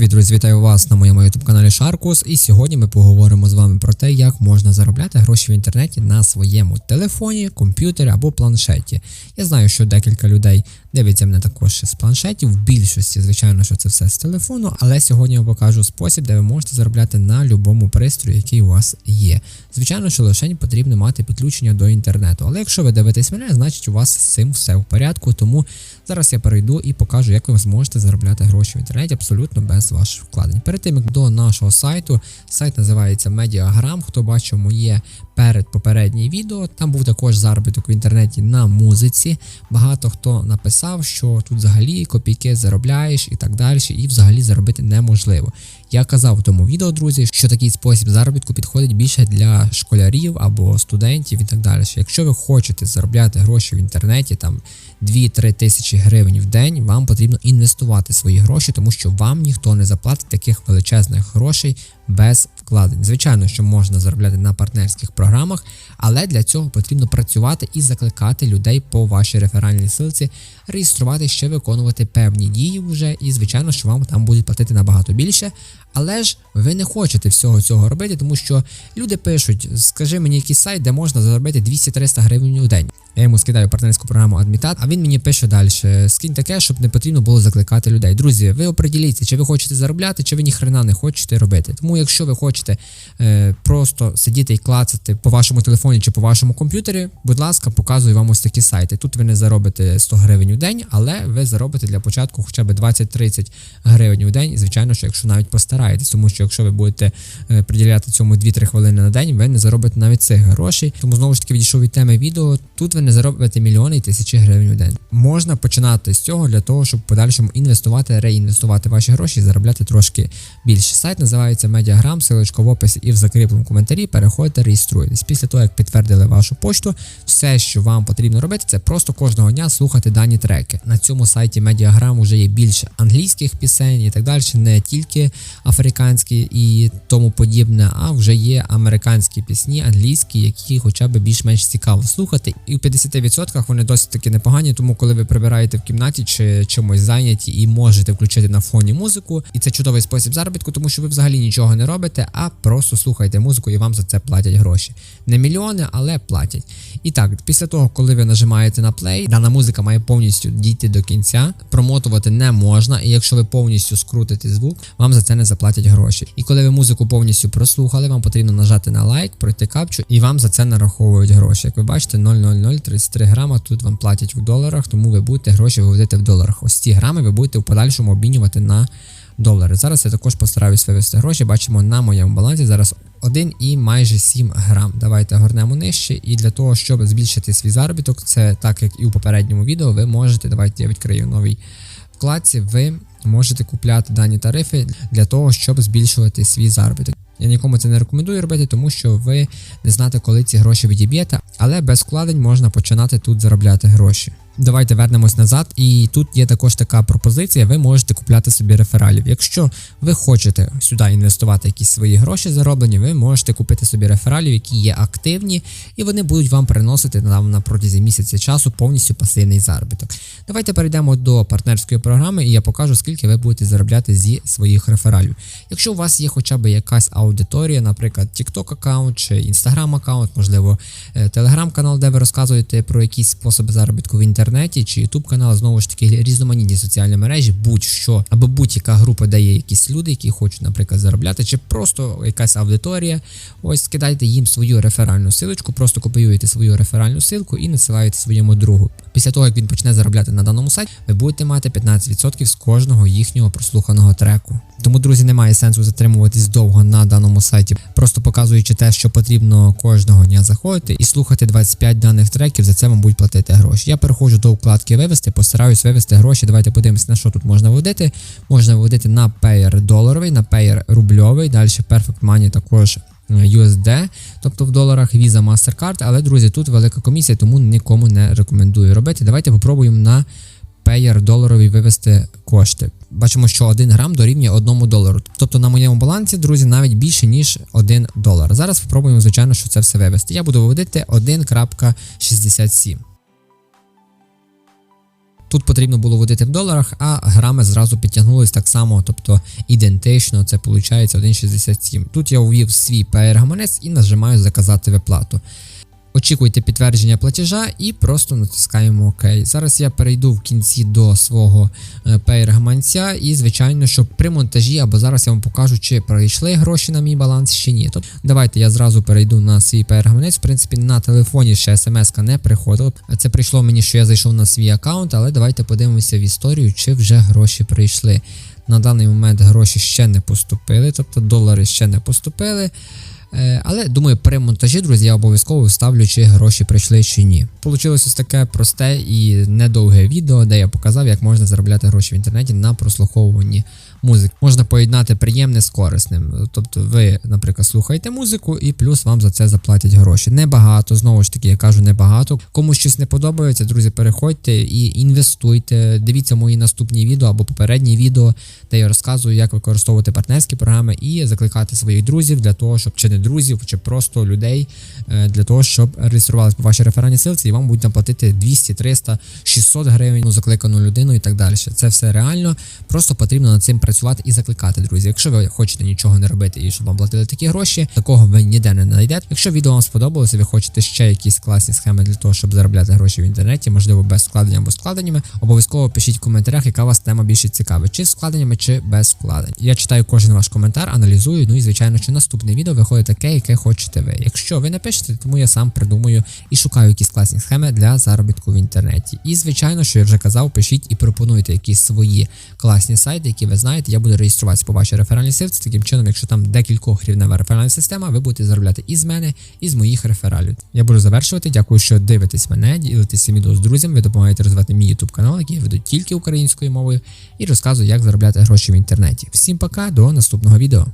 привіт, друзі! Вітаю вас на моєму youtube каналі Шаркус. І сьогодні ми поговоримо з вами про те, як можна заробляти гроші в інтернеті на своєму телефоні, комп'ютері або планшеті. Я знаю, що декілька людей дивиться мене також з планшетів. В більшості, звичайно, що це все з телефону, але сьогодні я покажу спосіб, де ви можете заробляти на будь-якому пристрої, який у вас є. Звичайно, що лише потрібно мати підключення до інтернету. Але якщо ви дивитесь мене, значить у вас з цим все в порядку. Тому зараз я перейду і покажу, як ви зможете заробляти гроші в інтернеті абсолютно без ваших вкладень. Перед тим як до нашого сайту, сайт називається Mediagram. Хто бачив моє перед попереднє відео, там був також заробіток в інтернеті на музиці. Багато хто написав, що тут взагалі копійки заробляєш і так далі, і взагалі заробити неможливо. Я казав в тому відео, друзі, що такий спосіб заробітку підходить більше для школярів або студентів і так далі. Якщо ви хочете заробляти гроші в інтернеті, там 2-3 тисячі гривень в день, вам потрібно інвестувати свої гроші, тому що вам ніхто не заплатить таких величезних грошей без вкладень. Звичайно, що можна заробляти на партнерських програмах, але для цього потрібно працювати і закликати людей по вашій реферальній силці, реєструвати ще виконувати певні дії вже, і звичайно, що вам там будуть платити набагато більше. Але ж ви не хочете всього цього робити, тому що люди пишуть: скажи мені якийсь сайт, де можна заробити 200-300 гривень у день. Я йому скидаю партнерську програму Адмітат, а він мені пише далі: скинь таке, щоб не потрібно було закликати людей. Друзі, ви оприділіться, чи ви хочете заробляти, чи ви ні хрена не хочете робити. Тому, якщо ви хочете е, просто сидіти і клацати по вашому телефоні чи по вашому комп'ютері, будь ласка, показую вам ось такі сайти. Тут ви не заробите 100 гривень у день, але ви заробите для початку хоча б 20-30 гривень у день. Звичайно, що якщо навіть постараєтесь, тому що якщо ви будете е, приділяти цьому 2-3 хвилини на день, ви не заробите навіть цих грошей. Тому знову ж таки відійшов від теми відео. Тут ви не заробите мільйони і тисячі гривень у день. Можна починати з цього для того, щоб в подальшому інвестувати, реінвестувати ваші гроші і заробляти трошки більше. Сайт називається Mediagram, силочка в описі і в закріпленому коментарі. Переходьте, реєструйтесь. Після того, як підтвердили вашу почту, все, що вам потрібно робити, це просто кожного дня слухати дані треки. На цьому сайті Mediagram вже є більше англійських пісень і так далі, не тільки африканські і тому подібне, а вже є американські пісні, англійські, які хоча б більш-менш цікаво слухати. І в 50% вони досить таки непогані, тому коли ви прибираєте в кімнаті чи чимось зайняті і можете включити на фоні музику, і це чудовий спосіб заробітку, тому що ви взагалі нічого не робите, а просто слухаєте музику і вам за це платять гроші. Не мільйони, але платять. І так, після того, коли ви нажимаєте на плей, дана музика має повністю дійти до кінця, промотувати не можна, і якщо ви повністю скрутите звук, вам за це не заплатять гроші. І коли ви музику повністю прослухали, вам потрібно нажати на лайк, пройти капчу, і вам за це нараховують гроші. Як ви бачите, 0,0033 грама тут вам платять в доларах, тому ви будете гроші виводити в доларах. Ось ці грами ви будете в подальшому обмінювати на долари. Зараз я також постараюсь вивести гроші. Бачимо на моєму балансі зараз 1 і майже 7 грам. Давайте горнемо нижче. І для того, щоб збільшити свій заробіток, це так як і у попередньому відео, ви можете. Давайте я відкрию новий вкладці. Ви можете купляти дані тарифи для того, щоб збільшувати свій заробіток. Я нікому це не рекомендую робити, тому що ви не знаєте, коли ці гроші відіб'єте, але без вкладень можна починати тут заробляти гроші. Давайте вернемось назад, і тут є також така пропозиція: ви можете купляти собі рефералів. Якщо ви хочете сюди інвестувати якісь свої гроші зароблені, ви можете купити собі рефералів, які є активні, і вони будуть вам приносити нам на протязі місяця часу повністю пасивний заробіток. Давайте перейдемо до партнерської програми, і я покажу, скільки ви будете заробляти зі своїх рефералів. Якщо у вас є хоча б якась аудиторія, наприклад, TikTok аккаунт чи Instagram аккаунт, можливо, Telegram канал, де ви розказуєте про якісь способи заробітку в інтернеті інтернеті чи YouTube канал, знову ж таки, різноманітні соціальні мережі, будь-що, або будь-яка група, де є якісь люди, які хочуть, наприклад, заробляти, чи просто якась аудиторія. Ось скидайте їм свою реферальну силочку, просто копіюєте свою реферальну силку і насилаєте своєму другу. Після того, як він почне заробляти на даному сайті, ви будете мати 15% з кожного їхнього прослуханого треку. Тому, друзі, немає сенсу затримуватись довго на даному сайті, просто показуючи те, що потрібно кожного дня заходити і слухати 25 даних треків, за це вам будуть платити гроші. Я переходжу до вкладки вивести, постараюсь вивести гроші. Давайте подивимося, на що тут можна виводити. Можна виводити на Payer доларовий, на Payer рубльовий, далі Perfect Money також. Е, USD, тобто в доларах Visa MasterCard, але, друзі, тут велика комісія, тому нікому не рекомендую робити. Давайте попробуємо на Payer доларовий вивести кошти. Бачимо, що 1 грам дорівнює 1 долару. Тобто на моєму балансі, друзі, навіть більше, ніж 1 долар. Зараз спробуємо, звичайно, що це все вивести. Я буду виводити 1.67. Тут потрібно було вводити в доларах, а грами зразу підтягнулись так само, тобто ідентично, це виходить 1,67. Тут я увів свій PR-гаманець і нажимаю заказати виплату. Очікуйте підтвердження платежа і просто натискаємо ОК. Зараз я перейду в кінці до свого payer гаманця і, звичайно, що при монтажі або зараз я вам покажу, чи прийшли гроші на мій баланс чи ні. Тобто, давайте я зразу перейду на свій payer гаманець. В принципі, на телефоні ще смс не приходила. Це прийшло мені, що я зайшов на свій аккаунт, але давайте подивимося в історію, чи вже гроші прийшли. На даний момент гроші ще не поступили, тобто долари ще не поступили. Е, Але думаю, при монтажі, друзі, я обов'язково вставлю, чи гроші прийшли чи ні. Получилось ось таке просте і недовге відео, де я показав, як можна заробляти гроші в інтернеті на прослуховуванні музики. Можна поєднати приємне з корисним. Тобто, ви, наприклад, слухаєте музику, і плюс вам за це заплатять гроші. Небагато, знову ж таки, я кажу, небагато. Кому щось не подобається, друзі, переходьте і інвестуйте. Дивіться мої наступні відео або попередні відео, де я розказую, як використовувати партнерські програми і закликати своїх друзів для того, щоб чи не друзів, чи просто людей е, для того, щоб реєструвалися по вашій реферальній силці, і вам будуть наплатити 200, 300, 600 гривень ну, закликану людину і так далі. Це все реально. Просто потрібно над цим працювати і закликати, друзі. Якщо ви хочете нічого не робити і щоб вам платили такі гроші, такого ви ніде не знайдете. Якщо відео вам сподобалося, ви хочете ще якісь класні схеми для того, щоб заробляти гроші в інтернеті, можливо, без вкладення або складеннями, обов'язково пишіть в коментарях, яка вас тема більше цікавить, чи з вкладеннями, чи без вкладень. Я читаю кожен ваш коментар, аналізую. Ну і звичайно, що наступне відео виходить таке, яке хочете ви. Якщо ви не пишете, тому я сам придумаю і шукаю якісь класні схеми для заробітку в інтернеті. І звичайно, що я вже казав, пишіть і пропонуйте якісь свої класні сайти, які ви знаєте. Я буду реєструватися по вашій реферальній силці. Таким чином, якщо там декількох рівнева реферальна система, ви будете заробляти і з мене, і з моїх рефералів. Я буду завершувати. Дякую, що дивитесь мене, ділитеся відео з друзями. Ви допомагаєте розвивати мій YouTube канал, який я веду тільки українською мовою, і розказую, як заробляти гроші в інтернеті. Всім пока, до наступного відео.